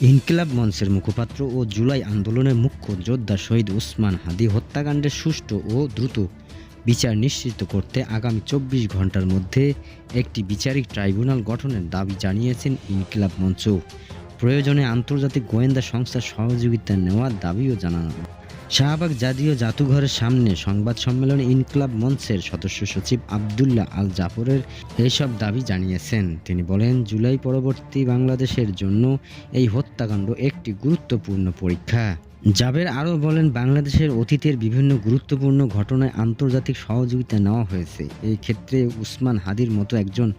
ইনকিলাব মঞ্চের মুখপাত্র ও জুলাই আন্দোলনের মুখ্য যোদ্ধা শহীদ উসমান হাদি হত্যাকাণ্ডের সুষ্ঠু ও দ্রুত বিচার নিশ্চিত করতে আগামী চব্বিশ ঘণ্টার মধ্যে একটি বিচারিক ট্রাইব্যুনাল গঠনের দাবি জানিয়েছেন ইনকিলাব মঞ্চ প্রয়োজনে আন্তর্জাতিক গোয়েন্দা সংস্থার সহযোগিতা নেওয়ার দাবিও জানানো। শাহবাগ জাতীয় জাদুঘরের সামনে সংবাদ সম্মেলনে ইনকিলাব মঞ্চের সদস্য সচিব আবদুল্লাহ আল জাফরের এইসব দাবি জানিয়েছেন। তিনি বলেন, জুলাই পরবর্তী বাংলাদেশের জন্য এই হত্যাকাণ্ড একটি গুরুত্বপূর্ণ পরীক্ষা। জাবের আরও বলেন, বাংলাদেশের অতীতের বিভিন্ন গুরুত্বপূর্ণ ঘটনায় আন্তর্জাতিক সহযোগিতা নেওয়া হয়েছে। এই ক্ষেত্রে উসমান হাদির মতো একজন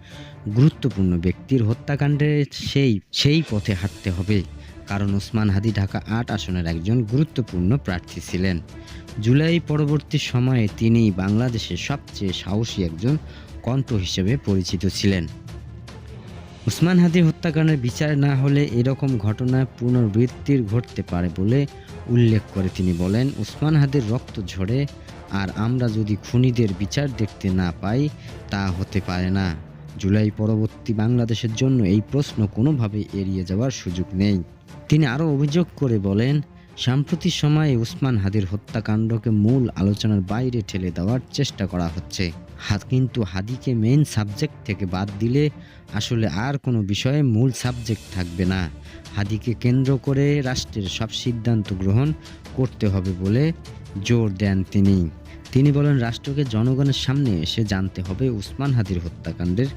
গুরুত্বপূর্ণ ব্যক্তির হত্যাকাণ্ডে সেই সেই পথে হাঁটতে হবে। কারণ উসমান হাদি ঢাকা আট আসনের একজন গুরুত্বপূর্ণ প্রার্থী ছিলেন। জুলাই পরবর্তী সময়ে তিনি বাংলাদেশের সবচেয়ে সাহসী একজন কণ্ঠ হিসেবে পরিচিত ছিলেন। উসমান হাদি হত্যাকাণ্ডের বিচার না হলে এরকম ঘটনা পুনরাবৃত্তির ঘটতে পারে বলে উল্লেখ করে তিনি বলেন উসমান হাদির রক্ত ঝরে, আর আমরা যদি খুনিদের বিচার দেখতে না পাই, তা হতে পারে না। জুলাই পরবর্তী বাংলাদেশের জন্য এই প্রশ্ন কোনোভাবেই এড়িয়ে যাওয়ার সুযোগ নেই। তিনি আরও অভিযোগ করে বলেন, সাম্প্রতিক সময়ে উসমান হাদির হত্যাকাণ্ডকে মূল আলোচনার বাইরে ঠেলে দেওয়ার চেষ্টা করা হচ্ছে। কিন্তু হাদিকে মেইন সাবজেক্ট থেকে বাদ দিলে আসলে আর কোনো বিষয়ে মূল সাবজেক্ট থাকবে না। হাদিকে কেন্দ্র করে রাষ্ট্রের সব সিদ্ধান্ত গ্রহণ করতে হবে বলে জোর দেন তিনি। তিনি বলেন, রাষ্ট্রকে জনগণের সামনে এসে জানতে হবে উসমান হাদির হত্যাকাণ্ডের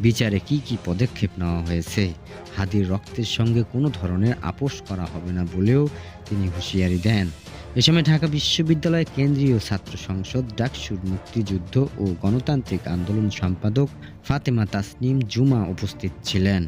বিচারে কি কি পদক্ষেপ নেওয়া হয়েছে। হাদির রক্তের সঙ্গে কোনো ধরনের আপোষ করা হবে না বলেও তিনি হুঁশিয়ারি দেন। এ সময় ঢাকা বিশ্ববিদ্যালয়ের কেন্দ্রীয় ছাত্র সংসদ ডাকসুর মুক্তিযুদ্ধ ও গণতান্ত্রিক আন্দোলন সম্পাদক ফাতেমা তাসনিম জুমা উপস্থিত ছিলেন।